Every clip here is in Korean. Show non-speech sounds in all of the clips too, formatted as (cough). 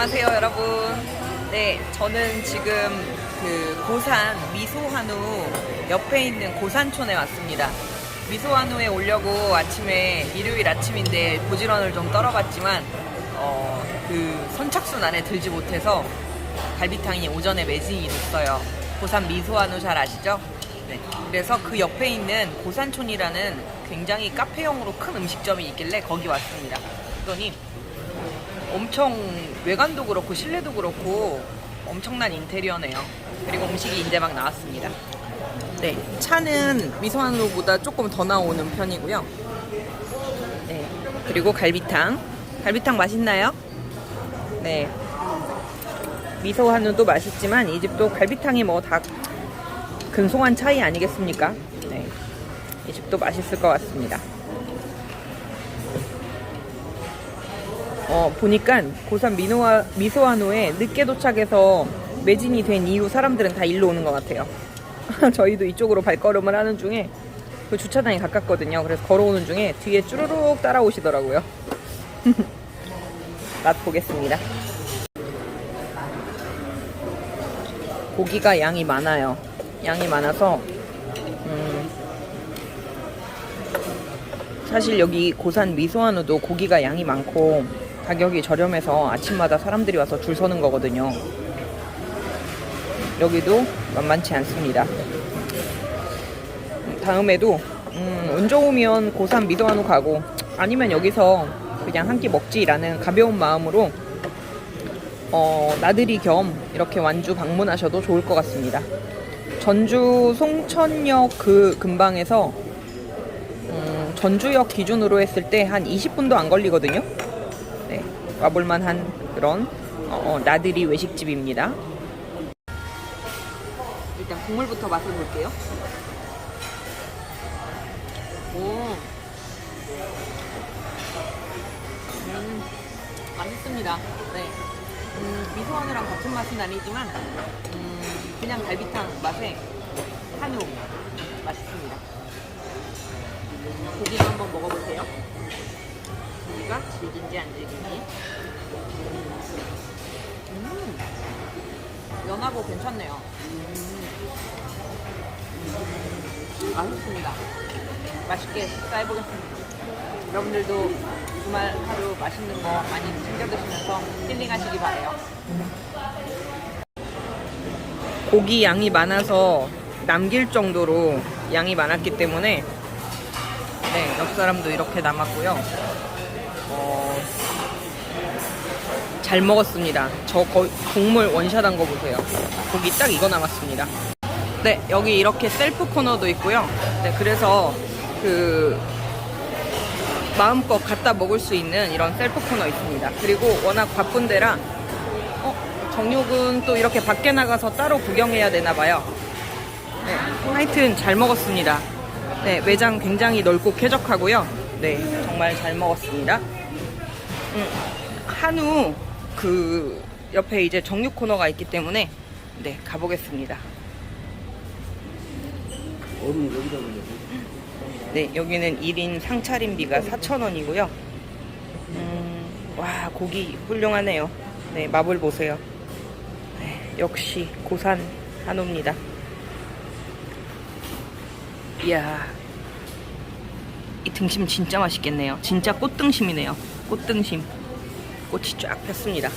안녕하세요, 여러분. 네, 저는 지금 그 고산 미소한우 옆에 있는 고산촌에 왔습니다. 미소한우에 오려고 아침에 일요일 아침인데 부지런을 좀 떨어봤지만 어, 그 선착순 안에 들지 못해서 갈비탕이 오전에 매진이 됐어요. 고산 미소한우 잘 아시죠? 네. 그래서 그 옆에 있는 고산촌이라는 굉장히 카페형으로 큰 음식점이 있길래 거기 왔습니다. 그랬더니 엄청 외관도 그렇고 실내도 그렇고 엄청난 인테리어네요. 그리고 음식이 이제 막 나왔습니다. 네, 차는 미소한우보다 조금 더 나오는 편이고요. 네, 그리고 갈비탕. 갈비탕 맛있나요? 네. 미소한우도 맛있지만 이 집도 갈비탕이 뭐 다 근소한 차이 아니겠습니까? 네. 이 집도 맛있을 것 같습니다. 어, 보니까 고산 미노와, 미소한우에 늦게 도착해서 매진이 된 이후 사람들은 다 일로 오는 것 같아요. (laughs) 저희도 이쪽으로 발걸음을 하는 중에 그 주차장이 가깝거든요. 그래서 걸어오는 중에 뒤에 쭈루룩 따라오시더라고요. (laughs) 맛 보겠습니다. 고기가 양이 많아요. 양이 많아서 음, 사실 여기 고산 미소한우도 고기가 양이 많고 가격이 저렴해서 아침마다 사람들이 와서 줄 서는 거거든요. 여기도 만만치 않습니다. 다음에도 음, 운 좋으면 고산 미소한우 가고 아니면 여기서 그냥 한 끼 먹지라는 가벼운 마음으로 어, 나들이 겸 이렇게 완주 방문하셔도 좋을 것 같습니다. 전주 송천역 그 근방에서 음, 전주역 기준으로 했을 때 한 20분도 안 걸리거든요. 네, 와볼만한 그런 어, 어, 나들이 외식집입니다. 일단 국물부터 맛을 볼게요. 오, 음, 맛있습니다. 네. 음, 미소한우랑 같은 맛은 아니지만 음, 그냥 갈비탕 맛에 한우 맛있습니다. 고기도 한번 먹어보세요. 고기가 질긴지 안 질긴지. 음, 연하고 괜찮네요. 음, 맛있습니다. 맛있게 식사해보겠습니다. 여러분들도 주말 하루 맛있는 거 많이 챙겨 드시면서 힐링하시기 바래요. 고기 양이 많아서 남길 정도로 양이 많았기 때문에 네, 옆 사람도 이렇게 남았고요. 잘 먹었습니다. 저 거의 국물 원샷한 거 보세요. 고기 딱 이거 남았습니다. 네, 여기 이렇게 셀프 코너도 있고요. 네, 그래서 그 마음껏 갖다 먹을 수 있는 이런 셀프 코너 있습니다. 그리고 워낙 바쁜 데라 어, 정육은 또 이렇게 밖에 나가서 따로 구경해야 되나 봐요. 네, 하여튼 잘 먹었습니다. 네, 매장 굉장히 넓고 쾌적하고요. 네, 정말 잘 먹었습니다. 음, 한우 그 옆에 이제 정육 코너가 있기 때문에 네, 가보겠습니다. 네, 여기는 1인 상차림비가 4,000원이고요. 음, 와, 고기 훌륭하네요. 네, 맛을 보세요. 네, 역시 고산 한우입니다. 이야, 이 등심 진짜 맛있겠네요. 진짜 꽃등심이네요. 꽃등심. 꽃이 쫙 폈습니다.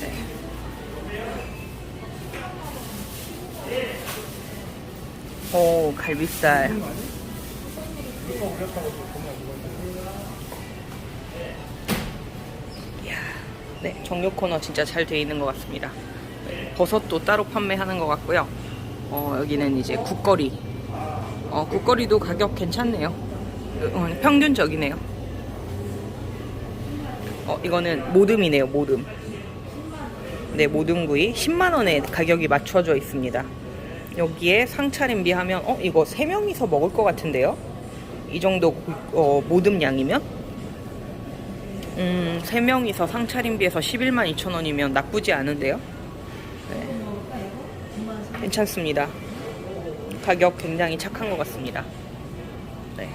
네. 오, 갈비살. 이야, 네, 정육 코너 진짜 잘 돼 있는 것 같습니다. 네, 버섯도 따로 판매하는 것 같고요. 어, 여기는 이제 국거리. 어, 국거리도 가격 괜찮네요. 어, 평균적이네요. 어, 이거는 모듬이네요, 모듬. 네, 모듬구이 10만원에 가격이 맞춰져 있습니다. 여기에 상차림비 하면, 어, 이거 3명이서 먹을 것 같은데요? 이 정도 구- 어, 모듬 양이면? 음, 3명이서 상차림비에서 11만 2천 원이면 나쁘지 않은데요? 네. 괜찮습니다. 가격 굉장히 착한 것 같습니다. 네.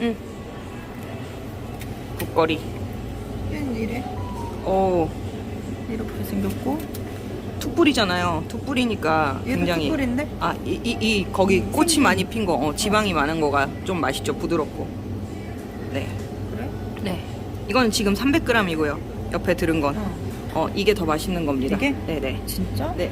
음. 국거리. 웬일에? 어 이렇게 생겼고 툭불이잖아요. 툭불이니까 굉장히 숯불인데? 아, 이, 이, 이 거기 꽃이 많이 핀 거, 어, 지방이 많은 거가 좀 맛있죠, 부드럽고. 네. 그래? 네. 이건 지금 300g이고요. 옆에 들은 건. 어. 어, 이게 더 맛있는 겁니다. 이게? 네네. 진짜? 네.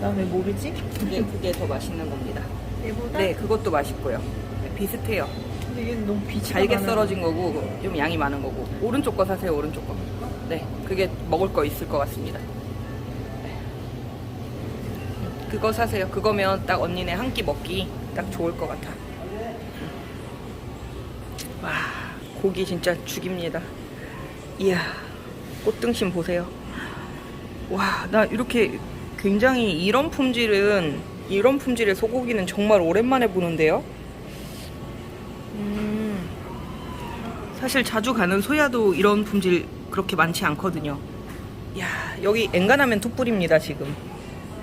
나왜 모르지? 그게, 그게 더 맛있는 겁니다. 얘보다? 네, 그것도 맛있고요. 네, 비슷해요. 근데 얘는 너무 빛이 잘게 썰어진 거고, 좀 양이 많은 거고. 오른쪽 거 사세요, 오른쪽 거. 네. 그게 먹을 거 있을 것 같습니다. 네. 그거 사세요. 그거면 딱 언니네 한 끼 먹기 딱 좋을 것 같아. 와, 고기 진짜 죽입니다. 이야, 꽃등심 보세요. 와, 나 이렇게 굉장히 이런 품질은, 이런 정말 소고기는 정말 오랜만에 보는데요? 사실 자주 가는 소야도 이런 품질 그렇게 많지 않거든요. 야, 여기 엔간하면 툭불입니다, 지금.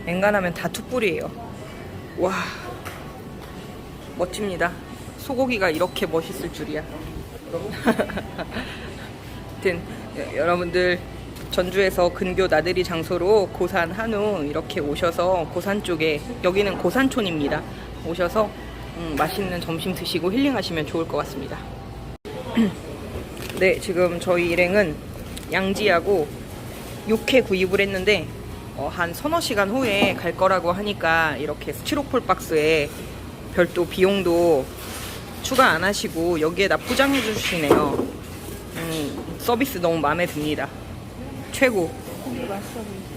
엔간하면 다 툭불이에요. 와, 멋집니다. 소고기가 이렇게 멋있을 줄이야. (laughs) 하여튼 여- 여러분들 전주에서 근교 나들이 장소로 고산 한우 이렇게 오셔서 고산 쪽에 여기는 고산촌입니다. 오셔서 음, 맛있는 점심 드시고 힐링하시면 좋을 것 같습니다. (clears throat) 네, 지금 저희 일행은 양지하고 육회 구입을 했는데 어, 한 서너 시간 후에 갈 거라고 하니까 이렇게 스티로폴 박스에 별도 비용도 추가 안 하시고 여기에다 포장해 주시네요. 음, 서비스 너무 마음에 듭니다. 최고.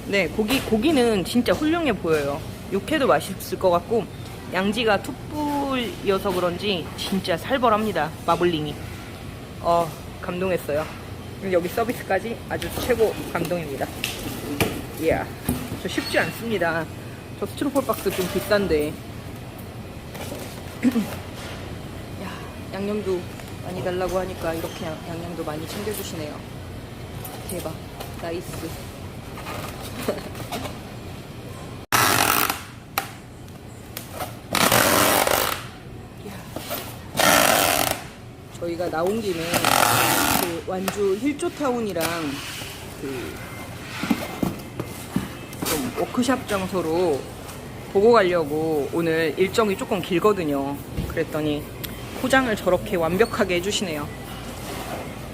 네, 고기 고기는 진짜 훌륭해 보여요. 육회도 맛있을 것 같고 양지가 툭불이어서 그런지 진짜 살벌합니다. 마블링이. 어, 감동했어요. 여기 서비스까지 아주 최고 감동입니다. 이야, 저 쉽지 않습니다. 저 스티로폴 박스 좀 비싼데. (clears throat) 야, 양념도 많이 달라고 하니까 이렇게 양- 양념도 많이 챙겨주시네요. 대박. 나이스. (laughs) 저희가 나온 김에 그 완주 힐조타운이랑 그좀 워크샵 장소로 보고 가려고 오늘 일정이 조금 길거든요. 그랬더니 포장을 저렇게 완벽하게 해주시네요.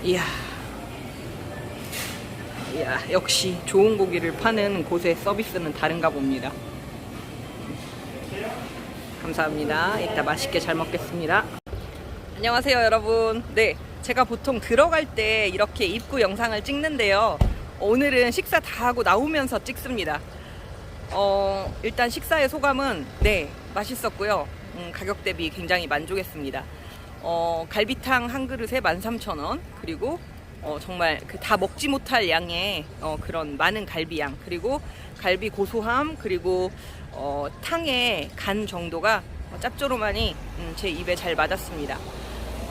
이야. 이야, 역시 좋은 고기를 파는 곳의 서비스는 다른가 봅니다. 감사합니다. 이따 맛있게 잘 먹겠습니다. 안녕하세요, 여러분. 네, 제가 보통 들어갈 때 이렇게 입구 영상을 찍는데요. 오늘은 식사 다 하고 나오면서 찍습니다. 어, 일단 식사의 소감은 네, 맛있었고요. 음, 가격 대비 굉장히 만족했습니다. 어, 갈비탕 한 그릇에 13,000원, 그리고 어, 정말 그 다 먹지 못할 양의 어, 그런 많은 갈비양, 그리고 갈비 고소함, 그리고 어, 탕의 간 정도가 어, 짭조름하니 음, 제 입에 잘 맞았습니다.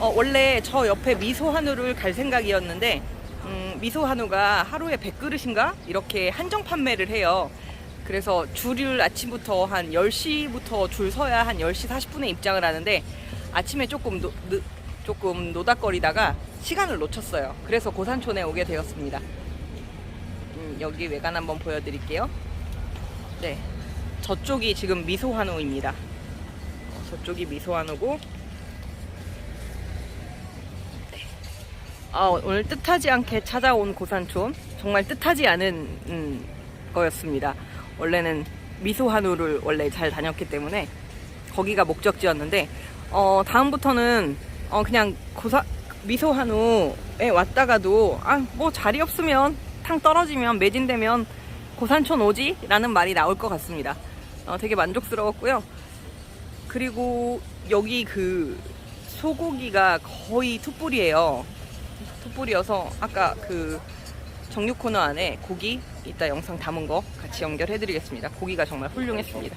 어, 원래 저 옆에 미소 한우를 갈 생각이었는데 음, 미소 한우가 하루에 100그릇인가 이렇게 한정 판매를 해요. 그래서 줄을 아침부터 한 10시부터 줄 서야 한 10시 40분에 입장을 하는데 아침에 조금 노, 늦- 조금 노닥거리다가 시간을 놓쳤어요. 그래서 고산촌에 오게 되었습니다. 음, 여기 외관 한번 보여드릴게요. 네, 저쪽이 지금 미소 한우입니다. 어, 저쪽이 미소 한우고 아, 오늘 뜻하지 않게 찾아온 고산촌 정말 뜻하지 않은 음, 거였습니다. 원래는 미소 한우를 원래 잘 다녔기 때문에 거기가 목적지였는데 어, 다음부터는 어, 그냥 고사 미소 한우에 왔다가도 아 뭐 자리 없으면 탕 떨어지면 매진되면 고산촌 오지 라는 말이 나올 것 같습니다. 어, 되게 만족스러웠고요. 그리고 여기 그 소고기가 거의 툭불이에요. 툭불이어서 아까 그 정육 코너 안에 고기 이따 영상 담은 거 같이 연결해 드리겠습니다. 고기가 정말 훌륭했습니다.